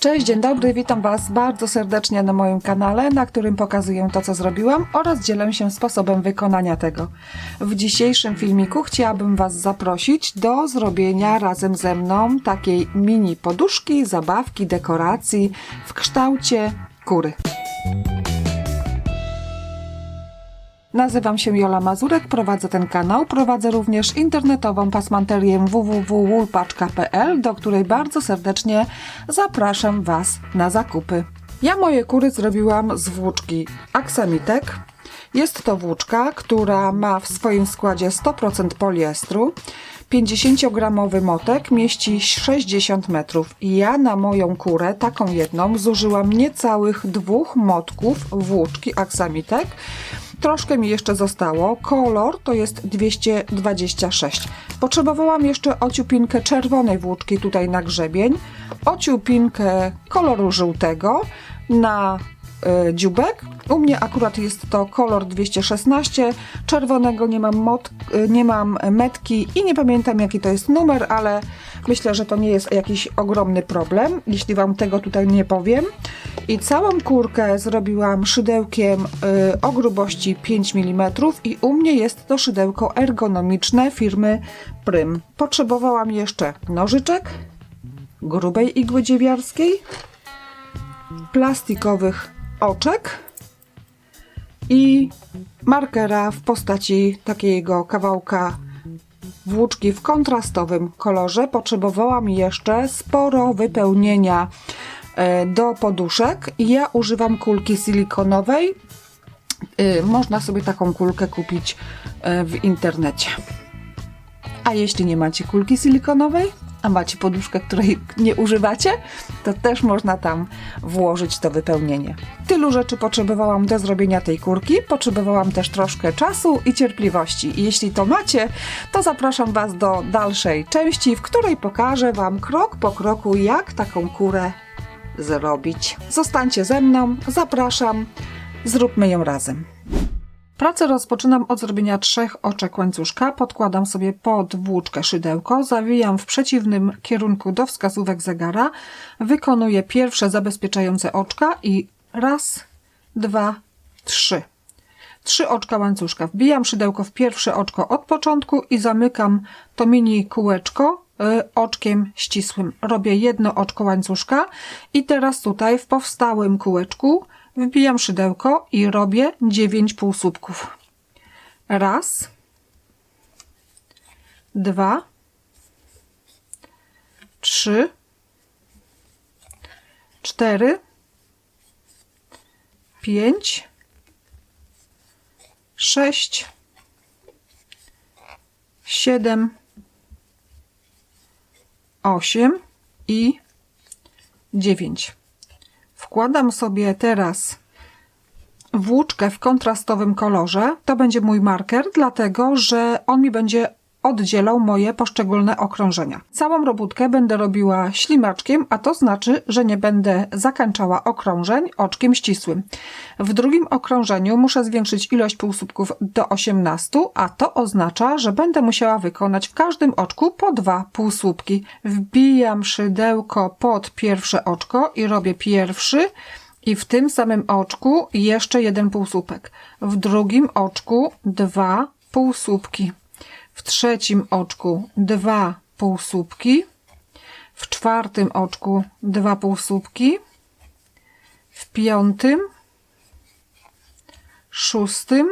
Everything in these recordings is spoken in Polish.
Cześć, dzień dobry, witam Was bardzo serdecznie na moim kanale, na którym pokazuję to, co zrobiłam oraz dzielę się sposobem wykonania tego. W dzisiejszym filmiku chciałabym Was zaprosić do zrobienia razem ze mną takiej mini poduszki, zabawki, dekoracji w kształcie kury. Nazywam się Jola Mazurek, prowadzę ten kanał. Prowadzę również internetową pasmanterię www.woolpatch.pl, do której bardzo serdecznie zapraszam Was na zakupy. Ja moje kury zrobiłam z włóczki Axamitek. Jest to włóczka, która ma w swoim składzie 100% poliestru. 50-gramowy motek mieści 60 metrów. Ja na moją kurę, taką jedną, zużyłam niecałych dwóch motków włóczki Axamitek. Troszkę mi jeszcze zostało. Kolor to jest 226. Potrzebowałam jeszcze ociupinkę czerwonej włóczki tutaj na grzebień, ociupinkę koloru żółtego na dziubek. U mnie akurat jest to kolor 216. Czerwonego nie mam, mod, y, nie mam metki i nie pamiętam jaki to jest numer, ale myślę, że to nie jest jakiś ogromny problem, jeśli Wam tego tutaj nie powiem. I całą kurkę zrobiłam szydełkiem y, o grubości 5 mm i u mnie jest to szydełko ergonomiczne firmy Prym. Potrzebowałam jeszcze nożyczek, grubej igły dziewiarskiej, plastikowych oczek i markera w postaci takiego kawałka włóczki w kontrastowym kolorze. Potrzebowałam jeszcze sporo wypełnienia e, do poduszek. Ja używam kulki silikonowej. E, Można sobie taką kulkę kupić e, w internecie. A jeśli nie macie kulki silikonowej, a macie poduszkę, której nie używacie, to też można tam włożyć to wypełnienie. Tylu rzeczy potrzebowałam do zrobienia tej kurki. Potrzebowałam też troszkę czasu i cierpliwości. I jeśli to macie, to zapraszam Was do dalszej części, w której pokażę Wam krok po kroku, jak taką kurę zrobić. Zostańcie ze mną, zapraszam, zróbmy ją razem. Pracę rozpoczynam od zrobienia trzech oczek łańcuszka. Podkładam sobie pod włóczkę szydełko, zawijam w przeciwnym kierunku do wskazówek zegara, wykonuję pierwsze zabezpieczające oczka i raz, dwa, trzy. Trzy oczka łańcuszka. Wbijam szydełko w pierwsze oczko od początku i zamykam to mini kółeczko y, oczkiem ścisłym. Robię jedno oczko łańcuszka i teraz tutaj w powstałym kółeczku wbijam szydełko i robię 9 półsłupków. Raz, dwa, trzy, cztery, pięć, sześć, siedem, osiem i dziewięć. Wkładam sobie teraz włóczkę w kontrastowym kolorze. To będzie mój marker, dlatego że on mi będzie oddzielał moje poszczególne okrążenia. Całą robótkę będę robiła ślimaczkiem, a to znaczy, że nie będę zakończała okrążeń oczkiem ścisłym. W drugim okrążeniu muszę zwiększyć ilość półsłupków do 18, a to oznacza, że będę musiała wykonać w każdym oczku po dwa półsłupki. Wbijam szydełko pod pierwsze oczko i robię pierwszy i w tym samym oczku jeszcze jeden półsłupek. W drugim oczku dwa półsłupki. W trzecim oczku dwa półsłupki. W czwartym oczku dwa półsłupki. W piątym, szóstym,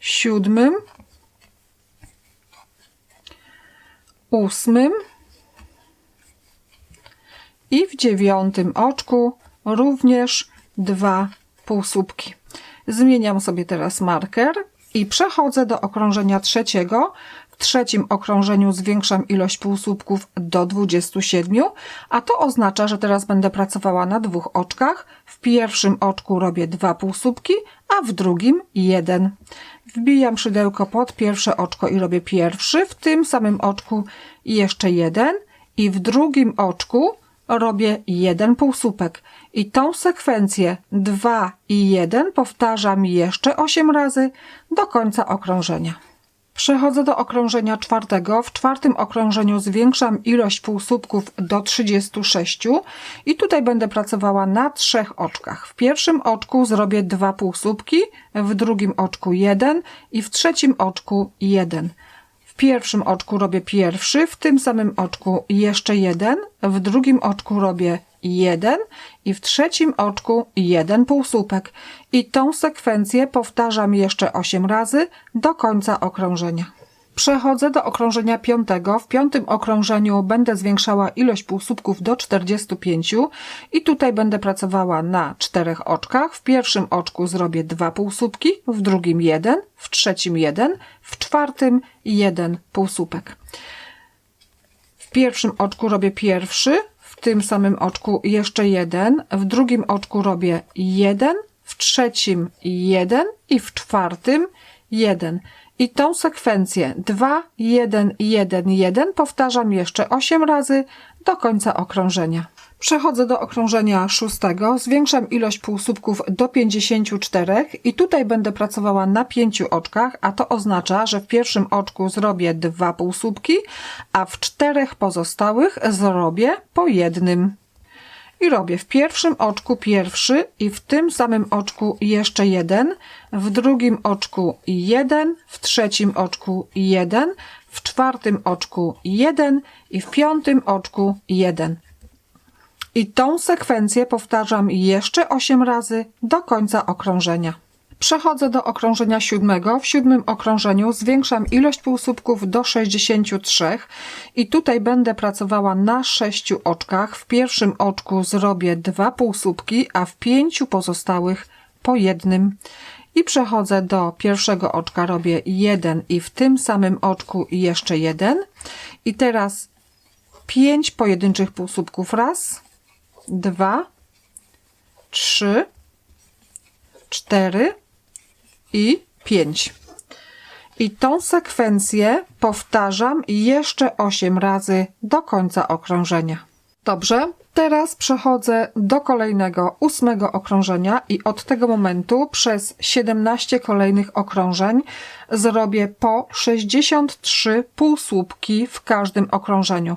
siódmym, ósmym i w dziewiątym oczku również dwa półsłupki. Zmieniam sobie teraz marker i przechodzę do okrążenia trzeciego. W trzecim okrążeniu zwiększam ilość półsłupków do 27, a to oznacza, że teraz będę pracowała na dwóch oczkach. W pierwszym oczku robię dwa półsłupki, a w drugim jeden. Wbijam szydełko pod pierwsze oczko i robię pierwszy, w tym samym oczku jeszcze jeden i w drugim oczku robię jeden półsłupek i tą sekwencję 2 i 1 powtarzam jeszcze 8 razy do końca okrążenia. Przechodzę do okrążenia czwartego. W czwartym okrążeniu zwiększam ilość półsłupków do 36 i tutaj będę pracowała na trzech oczkach. W pierwszym oczku zrobię dwa półsłupki, w drugim oczku jeden i w trzecim oczku jeden. W pierwszym oczku robię pierwszy, w tym samym oczku jeszcze jeden, w drugim oczku robię jeden i w trzecim oczku jeden półsłupek. I tą sekwencję powtarzam jeszcze 8 razy do końca okrążenia. Przechodzę do okrążenia piątego. W piątym okrążeniu będę zwiększała ilość półsłupków do 45 i tutaj będę pracowała na czterech oczkach. W pierwszym oczku zrobię dwa półsłupki, w drugim jeden, w trzecim jeden, w czwartym jeden półsłupek. W pierwszym oczku robię pierwszy, tym samym oczku jeszcze jeden, w drugim oczku robię jeden, w trzecim jeden i w czwartym jeden. I tą sekwencję 2, 1, 1, 1 powtarzam jeszcze 8 razy do końca okrążenia. Przechodzę do okrążenia szóstego, zwiększam ilość półsłupków do 54 i tutaj będę pracowała na pięciu oczkach, a to oznacza, że w pierwszym oczku zrobię dwa półsłupki, a w czterech pozostałych zrobię po jednym. I robię w pierwszym oczku pierwszy i w tym samym oczku jeszcze jeden, w drugim oczku jeden, w trzecim oczku jeden, w czwartym oczku jeden i w piątym oczku jeden. I tą sekwencję powtarzam jeszcze 8 razy do końca okrążenia. Przechodzę do okrążenia siódmego. W siódmym okrążeniu zwiększam ilość półsłupków do 63 i tutaj będę pracowała na sześciu oczkach. W pierwszym oczku zrobię dwa półsłupki, a w pięciu pozostałych po jednym. I przechodzę do pierwszego oczka, robię jeden i w tym samym oczku jeszcze jeden. I teraz pięć pojedynczych półsłupków. Raz, dwa, trzy, cztery i pięć. I tą sekwencję powtarzam jeszcze 8 razy do końca okrążenia. Dobrze, teraz przechodzę do kolejnego, ósmego okrążenia i od tego momentu przez 17 kolejnych okrążeń zrobię po 63 półsłupki w każdym okrążeniu.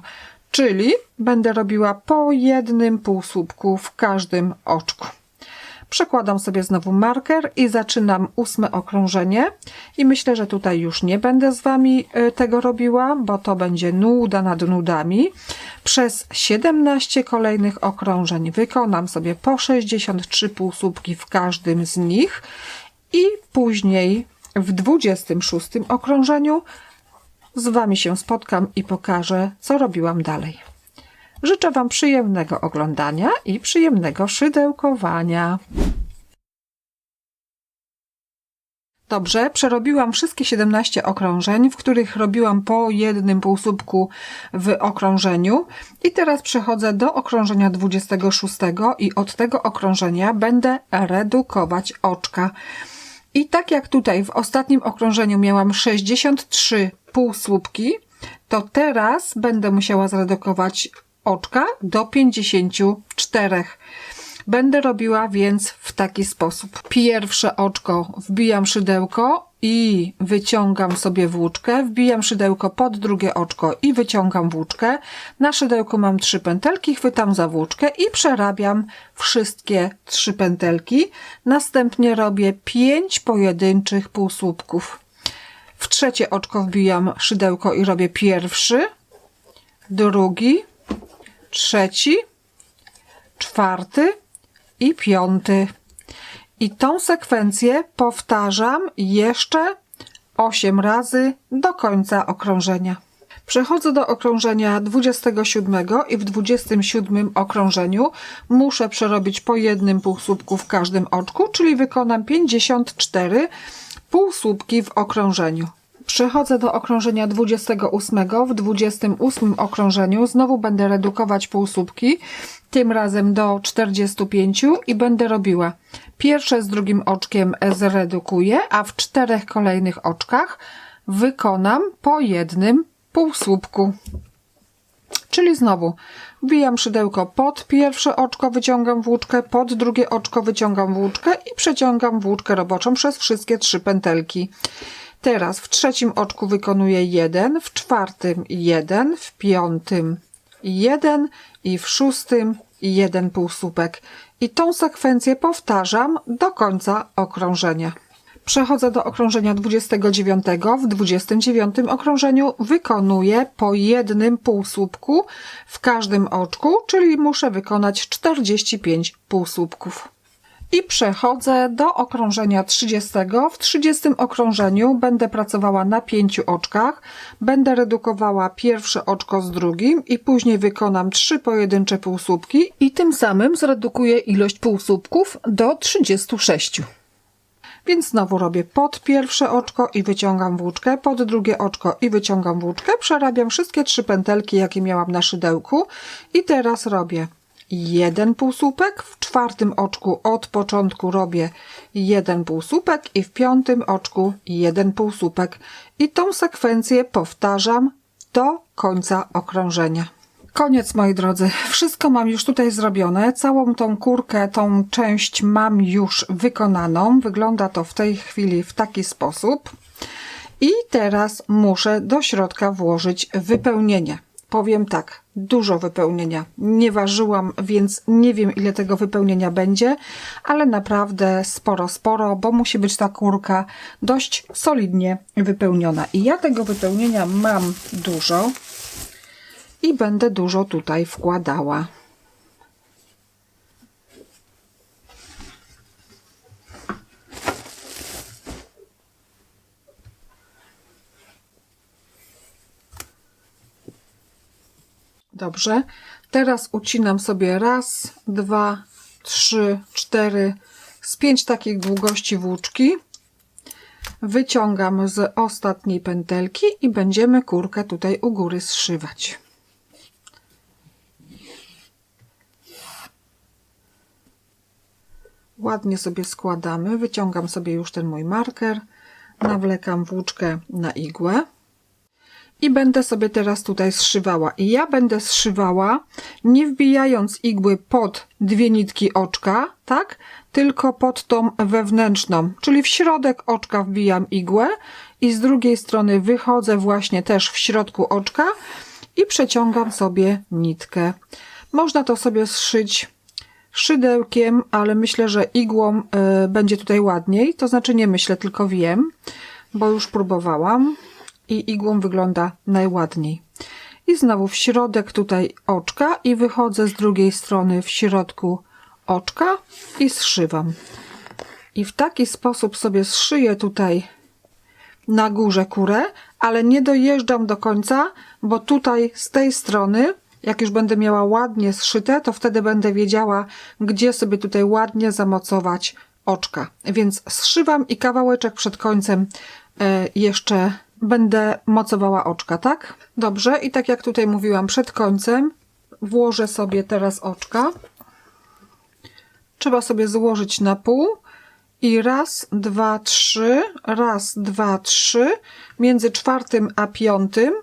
Czyli będę robiła po jednym półsłupku w każdym oczku. Przekładam sobie znowu marker i zaczynam ósme okrążenie. I myślę, że tutaj już nie będę z Wami y, tego robiła, bo to będzie nuda nad nudami. Przez 17 kolejnych okrążeń wykonam sobie po 63 półsłupki w każdym z nich i później w 26 okrążeniu z Wami się spotkam i pokażę, co robiłam dalej. Życzę Wam przyjemnego oglądania i przyjemnego szydełkowania. Dobrze, przerobiłam wszystkie 17 okrążeń, w których robiłam po jednym półsłupku w okrążeniu i teraz przechodzę do okrążenia 26 i od tego okrążenia będę redukować oczka. I tak jak tutaj w ostatnim okrążeniu miałam 63 półsłupki, to teraz będę musiała zredukować oczka do 54. Będę robiła więc w taki sposób. Pierwsze oczko wbijam szydełko i wyciągam sobie włóczkę, wbijam szydełko pod drugie oczko i wyciągam włóczkę. Na szydełku mam trzy pętelki, chwytam za włóczkę i przerabiam wszystkie trzy pętelki. Następnie robię pięć pojedynczych półsłupków. W trzecie oczko wbijam szydełko i robię pierwszy, drugi, trzeci, czwarty i piąty. I tą sekwencję powtarzam jeszcze 8 razy do końca okrążenia. Przechodzę do okrążenia 27 i w 27 okrążeniu muszę przerobić po jednym półsłupku w każdym oczku, czyli wykonam 54 półsłupki w okrążeniu. Przechodzę do okrążenia 28. W 28 okrążeniu znowu będę redukować półsłupki, tym razem do 45 i będę robiła pierwsze z drugim oczkiem zredukuję, a w czterech kolejnych oczkach wykonam po jednym półsłupku. Czyli znowu wbijam szydełko pod pierwsze oczko, wyciągam włóczkę, pod drugie oczko wyciągam włóczkę i przeciągam włóczkę roboczą przez wszystkie trzy pętelki. Teraz w trzecim oczku wykonuję jeden, w czwartym jeden, w piątym jeden i w szóstym jeden półsłupek. I tą sekwencję powtarzam do końca okrążenia. Przechodzę do okrążenia 29. W 29 okrążeniu wykonuję po jednym półsłupku w każdym oczku, czyli muszę wykonać 45 półsłupków. I przechodzę do okrążenia 30. W 30 okrążeniu będę pracowała na pięciu oczkach. Będę redukowała pierwsze oczko z drugim i później wykonam trzy pojedyncze półsłupki i tym samym zredukuję ilość półsłupków do 36. Więc znowu robię pod pierwsze oczko i wyciągam włóczkę, pod drugie oczko i wyciągam włóczkę. Przerabiam wszystkie trzy pętelki, jakie miałam na szydełku. I teraz robię jeden półsłupek, w czwartym oczku od początku robię jeden półsłupek i w piątym oczku jeden półsłupek. I tą sekwencję powtarzam do końca okrążenia. Koniec moi drodzy, wszystko mam już tutaj zrobione, całą tą kurkę, tą część mam już wykonaną, wygląda to w tej chwili w taki sposób i teraz muszę do środka włożyć wypełnienie. Powiem tak, dużo wypełnienia. Nie ważyłam, więc nie wiem ile tego wypełnienia będzie, ale naprawdę sporo, sporo, bo musi być ta kurka dość solidnie wypełniona. I ja tego wypełnienia mam dużo i będę dużo tutaj wkładała. Dobrze. Teraz ucinam sobie raz, dwa, trzy, cztery, z pięć takich długości włóczki. Wyciągam z ostatniej pętelki i będziemy kurkę tutaj u góry zszywać. Ładnie sobie składamy. Wyciągam sobie już ten mój marker. Nawlekam włóczkę na igłę. I będę sobie teraz tutaj zszywała. I ja będę zszywała, nie wbijając igły pod dwie nitki oczka, tak? Tylko pod tą wewnętrzną, czyli w środek oczka wbijam igłę i z drugiej strony wychodzę właśnie też w środku oczka i przeciągam sobie nitkę. Można to sobie zszyć szydełkiem, ale myślę, że igłą y, będzie tutaj ładniej. To znaczy nie myślę, tylko wiem, bo już próbowałam i igłą wygląda najładniej. I znowu w środek tutaj oczka i wychodzę z drugiej strony w środku oczka i zszywam. I w taki sposób sobie zszyję tutaj na górze kurę, ale nie dojeżdżam do końca, bo tutaj z tej strony jak już będę miała ładnie zszyte, to wtedy będę wiedziała, gdzie sobie tutaj ładnie zamocować oczka. Więc zszywam i kawałeczek przed końcem e, jeszcze będę mocowała oczka, tak? Dobrze, i tak jak tutaj mówiłam przed końcem, włożę sobie teraz oczka. Trzeba sobie złożyć na pół i raz, dwa, trzy, raz, dwa, trzy, między czwartym a piątym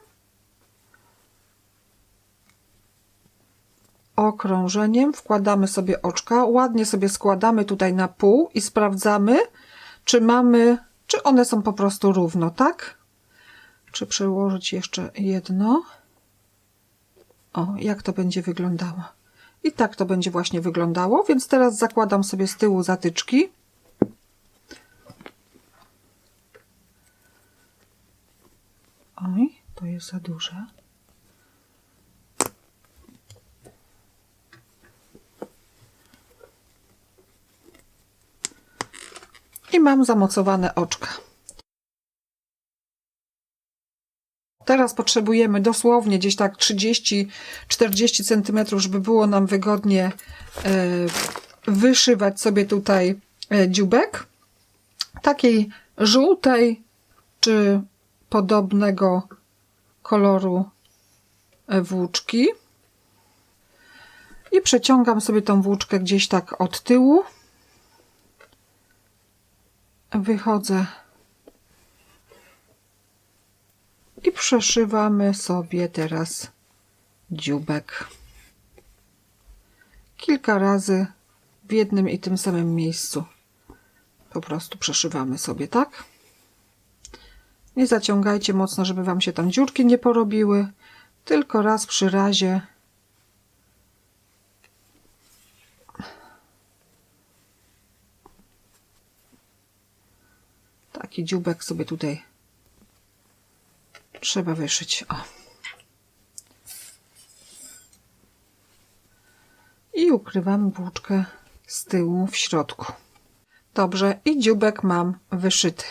okrążeniem wkładamy sobie oczka, ładnie sobie składamy tutaj na pół i sprawdzamy, czy mamy, czy one są po prostu równo, tak? Czy przełożyć jeszcze jedno? O, jak to będzie wyglądało. I tak to będzie właśnie wyglądało, więc teraz zakładam sobie z tyłu zatyczki. Oj, to jest za duże. I mam zamocowane oczka. Teraz potrzebujemy dosłownie gdzieś tak 30-40 cm, żeby było nam wygodnie e, wyszywać sobie tutaj e, dziubek. Takiej żółtej czy podobnego koloru e, włóczki. I przeciągam sobie tą włóczkę gdzieś tak od tyłu wychodzę i przeszywamy sobie teraz dziubek. Kilka razy w jednym i tym samym miejscu. Po prostu przeszywamy sobie, tak? Nie zaciągajcie mocno, żeby Wam się tam dziurki nie porobiły. Tylko raz przy razie. Taki dziubek sobie tutaj trzeba wyszyć. O. I ukrywam włóczkę z tyłu w środku. Dobrze, i dziubek mam wyszyty.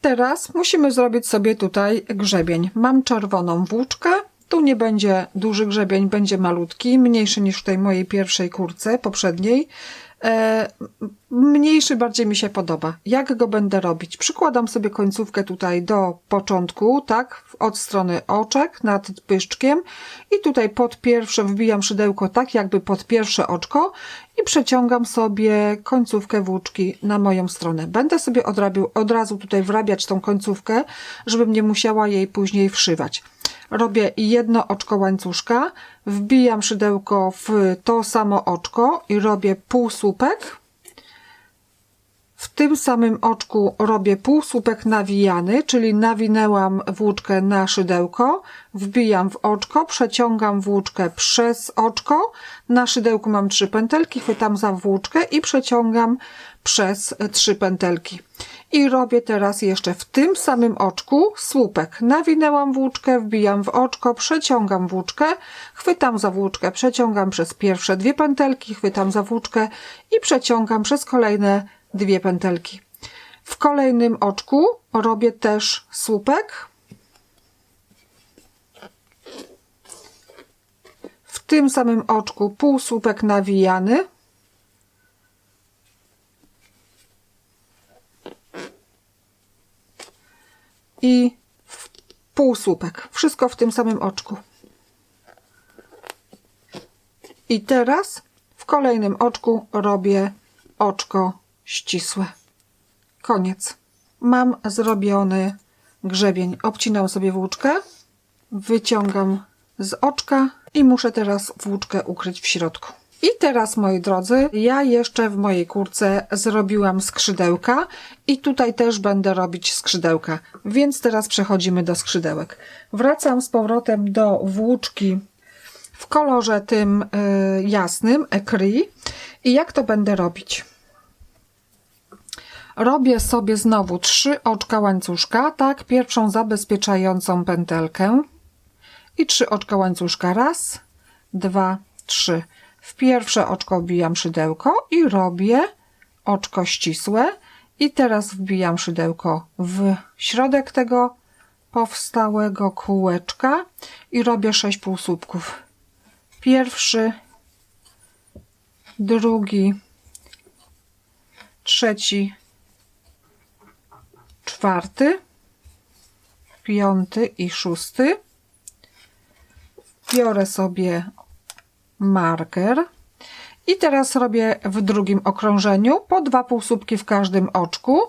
Teraz musimy zrobić sobie tutaj grzebień. Mam czerwoną włóczkę. Tu nie będzie duży grzebień, będzie malutki, mniejszy niż w tej mojej pierwszej kurce poprzedniej. E, mniejszy bardziej mi się podoba. Jak go będę robić? Przykładam sobie końcówkę tutaj do początku, tak, od strony oczek nad pyszczkiem i tutaj pod pierwsze wbijam szydełko tak jakby pod pierwsze oczko i przeciągam sobie końcówkę włóczki na moją stronę. Będę sobie odrabił, od razu tutaj wrabiać tą końcówkę, żebym nie musiała jej później wszywać robię jedno oczko łańcuszka, wbijam szydełko w to samo oczko i robię półsłupek. W tym samym oczku robię półsłupek nawijany, czyli nawinęłam włóczkę na szydełko, wbijam w oczko, przeciągam włóczkę przez oczko, na szydełku mam trzy pętelki, chwytam za włóczkę i przeciągam przez trzy pętelki. I robię teraz jeszcze w tym samym oczku słupek. Nawinęłam włóczkę, wbijam w oczko, przeciągam włóczkę, chwytam za włóczkę, przeciągam przez pierwsze dwie pętelki, chwytam za włóczkę i przeciągam przez kolejne dwie pętelki. W kolejnym oczku robię też słupek. W tym samym oczku półsłupek nawijany. I półsłupek. Wszystko w tym samym oczku. I teraz w kolejnym oczku robię oczko ścisłe. Koniec. Mam zrobiony grzebień. Obcinam sobie włóczkę, wyciągam z oczka i muszę teraz włóczkę ukryć w środku. I teraz, moi drodzy, ja jeszcze w mojej kurce zrobiłam skrzydełka i tutaj też będę robić skrzydełka, więc teraz przechodzimy do skrzydełek. Wracam z powrotem do włóczki w kolorze tym y, jasnym, ecri i jak to będę robić? Robię sobie znowu trzy oczka łańcuszka, tak, pierwszą zabezpieczającą pętelkę i trzy oczka łańcuszka, raz, dwa, trzy. W pierwsze oczko wbijam szydełko i robię oczko ścisłe. I teraz wbijam szydełko w środek tego powstałego kółeczka i robię sześć półsłupków. Pierwszy, drugi, trzeci, czwarty, piąty i szósty. Biorę sobie marker. I teraz robię w drugim okrążeniu po dwa półsłupki w każdym oczku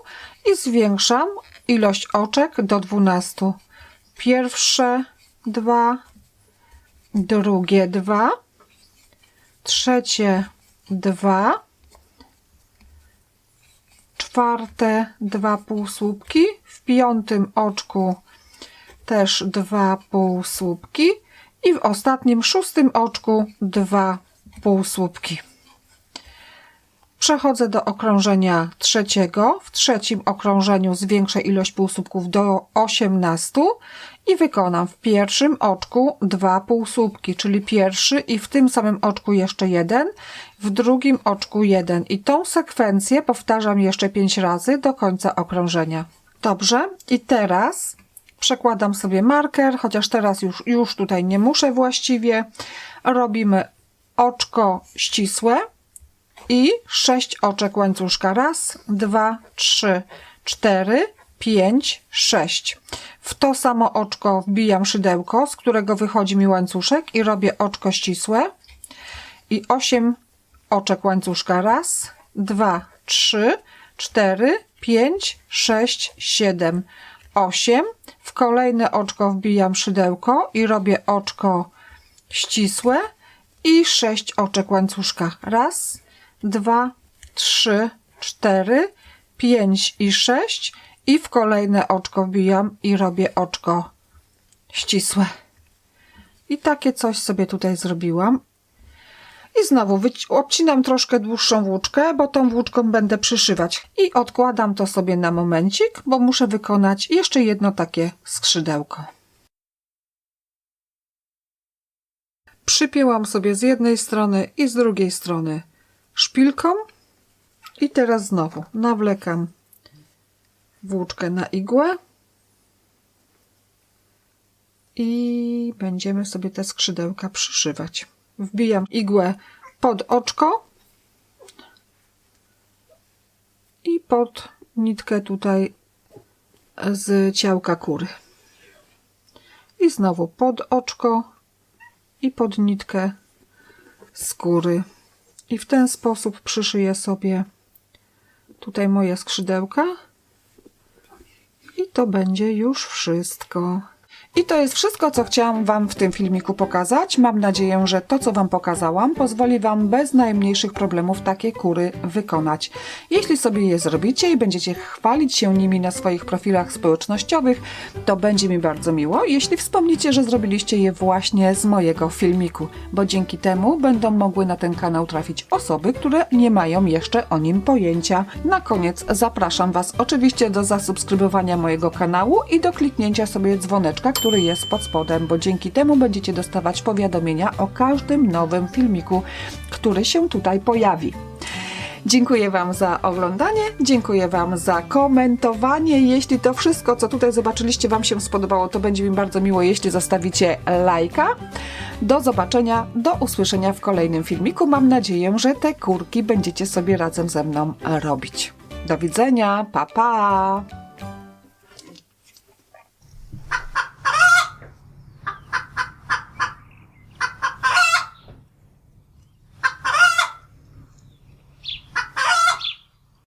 i zwiększam ilość oczek do 12. Pierwsze dwa, drugie dwa, trzecie dwa, czwarte dwa półsłupki, w piątym oczku też dwa półsłupki i w ostatnim szóstym oczku dwa półsłupki. Przechodzę do okrążenia trzeciego. W trzecim okrążeniu zwiększę ilość półsłupków do 18 i wykonam w pierwszym oczku dwa półsłupki, czyli pierwszy i w tym samym oczku jeszcze jeden, w drugim oczku jeden. I tą sekwencję powtarzam jeszcze 5 razy do końca okrążenia. Dobrze, i teraz Przekładam sobie marker, chociaż teraz już, już tutaj nie muszę właściwie. Robimy oczko ścisłe i sześć oczek łańcuszka. Raz, dwa, trzy, cztery, pięć, sześć. W to samo oczko wbijam szydełko, z którego wychodzi mi łańcuszek i robię oczko ścisłe. I osiem oczek łańcuszka. Raz, dwa, trzy, cztery, pięć, sześć, siedem, osiem w kolejne oczko wbijam szydełko i robię oczko ścisłe i sześć oczek łańcuszka. Raz, dwa, trzy, cztery, pięć i sześć I w kolejne oczko wbijam i robię oczko ścisłe. I takie coś sobie tutaj zrobiłam. I znowu obcinam troszkę dłuższą włóczkę, bo tą włóczką będę przyszywać. I odkładam to sobie na momencik, bo muszę wykonać jeszcze jedno takie skrzydełko. Przypięłam sobie z jednej strony i z drugiej strony szpilką. I teraz znowu nawlekam włóczkę na igłę. I będziemy sobie te skrzydełka przyszywać. Wbijam igłę pod oczko i pod nitkę tutaj z ciałka kury. I znowu pod oczko i pod nitkę skóry. I w ten sposób przyszyję sobie tutaj moje skrzydełka. I to będzie już wszystko. I to jest wszystko, co chciałam Wam w tym filmiku pokazać. Mam nadzieję, że to, co Wam pokazałam, pozwoli Wam bez najmniejszych problemów takie kury wykonać. Jeśli sobie je zrobicie i będziecie chwalić się nimi na swoich profilach społecznościowych, to będzie mi bardzo miło, jeśli wspomnicie, że zrobiliście je właśnie z mojego filmiku, bo dzięki temu będą mogły na ten kanał trafić osoby, które nie mają jeszcze o nim pojęcia. Na koniec zapraszam Was oczywiście do zasubskrybowania mojego kanału i do kliknięcia sobie dzwoneczka, który jest pod spodem, bo dzięki temu będziecie dostawać powiadomienia o każdym nowym filmiku, który się tutaj pojawi. Dziękuję Wam za oglądanie, dziękuję Wam za komentowanie. Jeśli to wszystko, co tutaj zobaczyliście, Wam się spodobało, to będzie mi bardzo miło, jeśli zostawicie lajka. Do zobaczenia, do usłyszenia w kolejnym filmiku. Mam nadzieję, że te kurki będziecie sobie razem ze mną robić. Do widzenia, pa pa!